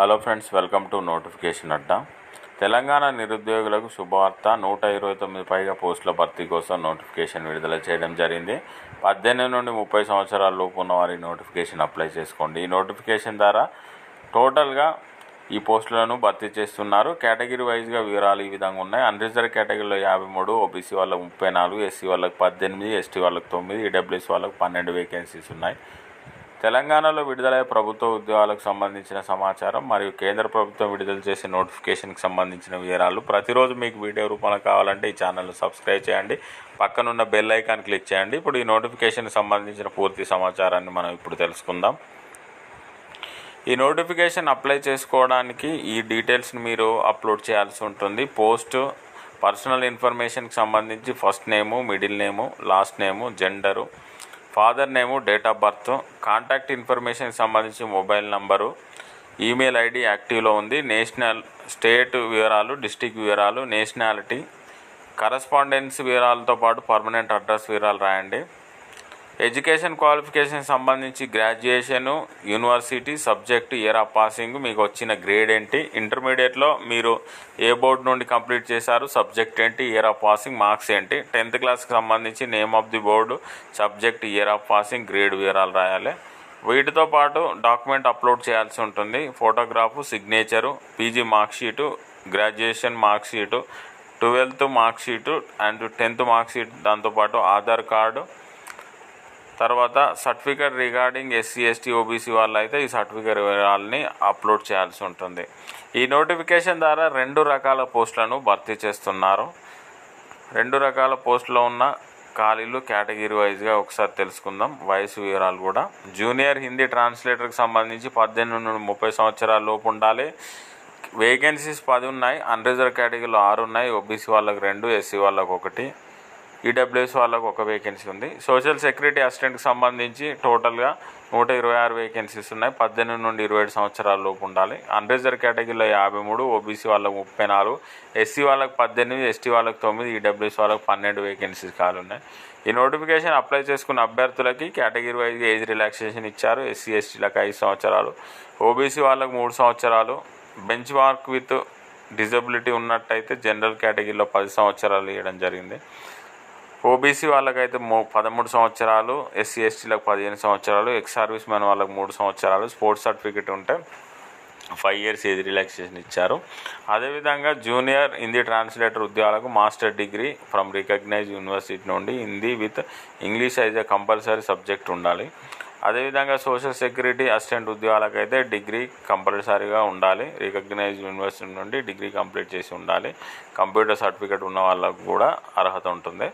Hello friends welcome to notification Adda. Telangana నిరుద్యోగులకు శుభవార్త. నూట ఇరవై తొమ్మిది పైగా పోస్టుల భర్తీ కోసం నోటిఫికేషన్ విడుదల చేయడం జరిగింది. పద్దెనిమిది నుండి ముప్పై సంవత్సరాల లోపు ఉన్న వారి నోటిఫికేషన్ అప్లై చేసుకోండి. ఈ నోటిఫికేషన్ ద్వారా టోటల్గా ఈ పోస్టులను భర్తీ చేస్తున్నారు. కేటగిరీ వైజ్గా వివరాలు ఈ విధంగా ఉన్నాయి. అన్రిజర్వ్ కేటగిరీలో యాభై మూడు ఓబీసీ వాళ్ళకు ముప్పై నాలుగు ఎస్సీ వాళ్ళకు పద్దెనిమిది ఎస్టీ వాళ్ళకి తొమ్మిది ఈడబ్ల్యూఎస్ వాళ్ళకి పన్నెండు వేకెన్సీస్ ఉన్నాయి. తెలంగాణలో విడుదలయ్యే ప్రభుత్వ ఉద్యోగాలకు సంబంధించిన సమాచారం మరియు కేంద్ర ప్రభుత్వం విడుదల చేసే నోటిఫికేషన్కి సంబంధించిన వివరాలు ప్రతిరోజు మీకు వీడియో రూపంలో కావాలంటే ఈ ఛానల్ను సబ్స్క్రైబ్ చేయండి. పక్కనున్న బెల్ ఐకాన్ క్లిక్ చేయండి. ఇప్పుడు ఈ నోటిఫికేషన్కి సంబంధించిన పూర్తి సమాచారాన్ని మనం ఇప్పుడు తెలుసుకుందాం. ఈ నోటిఫికేషన్ అప్లై చేసుకోవడానికి ఈ డీటెయిల్స్ని మీరు అప్లోడ్ చేయాల్సి ఉంటుంది. పోస్ట్ పర్సనల్ ఇన్ఫర్మేషన్కి సంబంధించి first name middle name last name gender father name date of birth contact ఇన్ఫర్మేషన్కి సంబంధించి మొబైల్ నంబరు ఈమెయిల్ ఐడి యాక్టివ్లో ఉంది నేషనల్ స్టేట్ వివరాలు డిస్టిక్ వివరాలు నేషనాలిటీ కరస్పాండెన్స్ వివరాలతో పాటు పర్మనెంట్ అడ్రస్ వివరాలు రాయండి. ఎడ్యుకేషన్ క్వాలిఫికేషన్ సంబంధించి graduation university subject year of passing మీకు వచ్చిన గ్రేడ్ ఏంటి? ఇంటర్మీడియట్లో మీరు ఏ బోర్డు నుండి కంప్లీట్ చేశారు? సబ్జెక్ట్ ఏంటి? ఇయర్ ఆఫ్ పాసింగ్ మార్క్స్ ఏంటి? టెన్త్ క్లాస్కి సంబంధించి name of the board subject year of passing grade వివరాలు రాయాలి. వీటితో పాటు డాక్యుమెంట్ అప్లోడ్ చేయాల్సి ఉంటుంది. Photograph signature PG marksheet graduation mark sheet twelfth marksheet and tenth mark sheet. దాంతోపాటు ఆధార్ కార్డు తర్వాత certificate regarding SC ST OBC వాళ్ళు అయితే ఈ సర్టిఫికేట్ వివరాలని అప్లోడ్ చేయాల్సి ఉంటుంది. ఈ నోటిఫికేషన్ ద్వారా రెండు రకాల పోస్టులను భర్తీ చేస్తున్నారు. రెండు రకాల పోస్టులో ఉన్న ఖాళీలు కేటగిరీ వైజ్గా ఒకసారి తెలుసుకుందాం. వయసు వివరాలు కూడా. జూనియర్ హిందీ ట్రాన్స్లేటర్కి సంబంధించి పద్దెనిమిది నుండి ముప్పై సంవత్సరాల లోపు ఉండాలి. వేకెన్సీస్ పది ఉన్నాయి. అన్రిజర్వ్ కేటగిరీలో ఆరు ఉన్నాయి. ఓబీసీ వాళ్ళకి రెండు ఎస్సీ వాళ్ళకి ఒకటి. ఈడబ్ల్యూఎస్ వాళ్ళకు ఒక వేకెన్సీ ఉంది. సోషల్ సెక్యూరిటీ అసిస్టెంట్కి సంబంధించి టోటల్గా నూట ఇరవై ఆరు వేకెన్సీస్ ఉన్నాయి. పద్దెనిమిది నుండి ఇరవై ఏడు సంవత్సరాల లోపు ఉండాలి. అన్రిజర్వ్ కేటగిరీలో యాభై మూడు ఓబీసీ వాళ్ళకు ముప్పై నాలుగు ఎస్సీ వాళ్ళకి పద్దెనిమిది ఎస్టీ వాళ్ళకి తొమ్మిది ఈడబ్ల్యూఎస్ వాళ్ళకి పన్నెండు వేకెన్సీస్ కాలు ఉన్నాయి. ఈ నోటిఫికేషన్ అప్లై చేసుకున్న అభ్యర్థులకి కేటగిరీ వైజ్ ఏజ్ రిలాక్సేషన్ ఇచ్చారు. ఎస్సీ ఎస్టీలకు ఐదు సంవత్సరాలు ఓబీసీ వాళ్ళకు మూడు సంవత్సరాలు బెంచ్ మార్క్ విత్ డిజబిలిటీ ఉన్నట్టయితే జనరల్ కేటగిరీలో పది సంవత్సరాలు ఇవ్వడం జరిగింది. ఓబీసీ వాళ్ళకైతే మూ పదమూడు సంవత్సరాలు ఎస్సీ ఎస్టీలకు పదిహేను సంవత్సరాలు ఎక్స్ సర్వీస్ మ్యాన్ వాళ్ళకి మూడు సంవత్సరాలు స్పోర్ట్స్ సర్టిఫికేట్ ఉంటే ఫైవ్ ఇయర్స్ ఏది రిలాక్సేషన్ ఇచ్చారు. అదేవిధంగా జూనియర్ హిందీ ట్రాన్స్లేటర్ ఉద్యోగాలకు master degree from recognise university నుండి Hindi with English as a compulsory subject ఉండాలి. అదేవిధంగా సోషల్ సెక్యూరిటీ అసిస్టెంట్ ఉద్యోగాలకైతే డిగ్రీ కంపల్సరీగా ఉండాలి. రికగ్నైజ్ యూనివర్సిటీ నుండి డిగ్రీ కంప్లీట్ చేసి ఉండాలి. కంప్యూటర్ సర్టిఫికేట్ ఉన్న వాళ్ళకు కూడా అర్హత ఉంటుంది.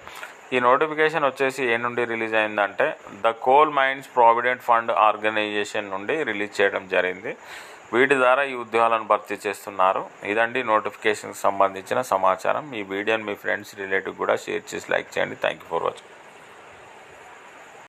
ఈ నోటిఫికేషన్ వచ్చేసి ఏ నుండి రిలీజ్ అయిందంటే the coal mines provident fund organisation నుండి రిలీజ్ చేయడం జరిగింది. వీటి ద్వారా ఈ ఉద్యోగాలను భర్తీ చేస్తున్నారు. ఇదండి నోటిఫికేషన్కి సంబంధించిన సమాచారం. ఈ వీడియోని మీ ఫ్రెండ్స్ రిలేటివ్ కూడా షేర్ చేసి లైక్ చేయండి. Thank you for watching.